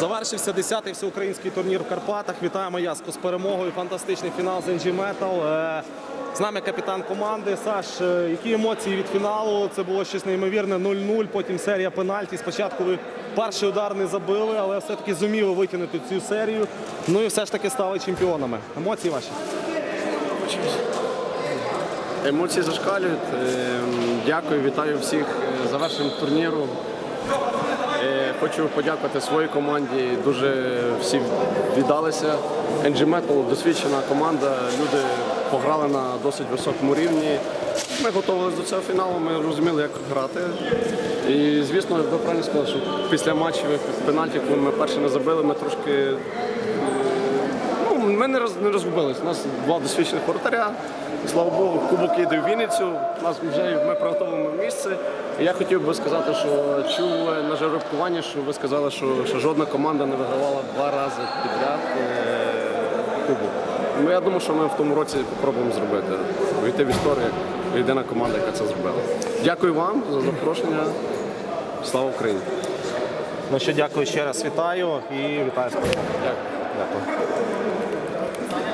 Завершився 10-й всеукраїнський турнір в Карпатах. Вітаємо Яску з перемогою. Фантастичний фінал з NG Metal. Е, З нами капітан команди. Саш, е, які емоції від фіналу? Це було щось неймовірне. 0-0, потім серія пенальті. Спочатку ви перший удар не забили, але все-таки зуміли витягнути цю серію. Ну і все ж таки стали чемпіонами. Емоції ваші? Емоції зашкалюють. Ем, Дякую, вітаю всіх е, завершенням турніру. Хочу подякувати своїй команді. Дуже всі віддалися. NG Metal досвідчена команда. Люди пограли на досить високому рівні. Ми готувалися до цього фіналу, ми розуміли, як грати. І звісно, ви правильно сказали, що після матчів пенальтів, коли ми перші не забили, ми трошки ми не, роз, не розгубились. У нас два досвідчених воротаря. Слава Богу, кубок їде в Вінницю. У нас вже ми приготовимо місце. І я хотів би сказати, що чув на жеребкуванні, що ви сказали, що, що жодна команда не вигравала два рази підряд е, кубок. Ну, я думаю, що ми в тому році спробуємо зробити. Війти в історію як єдина команда, яка це зробила. Дякую вам за запрошення. Слава Україні! Ну що, дякую ще раз. Вітаю і вітаю з. Дякую.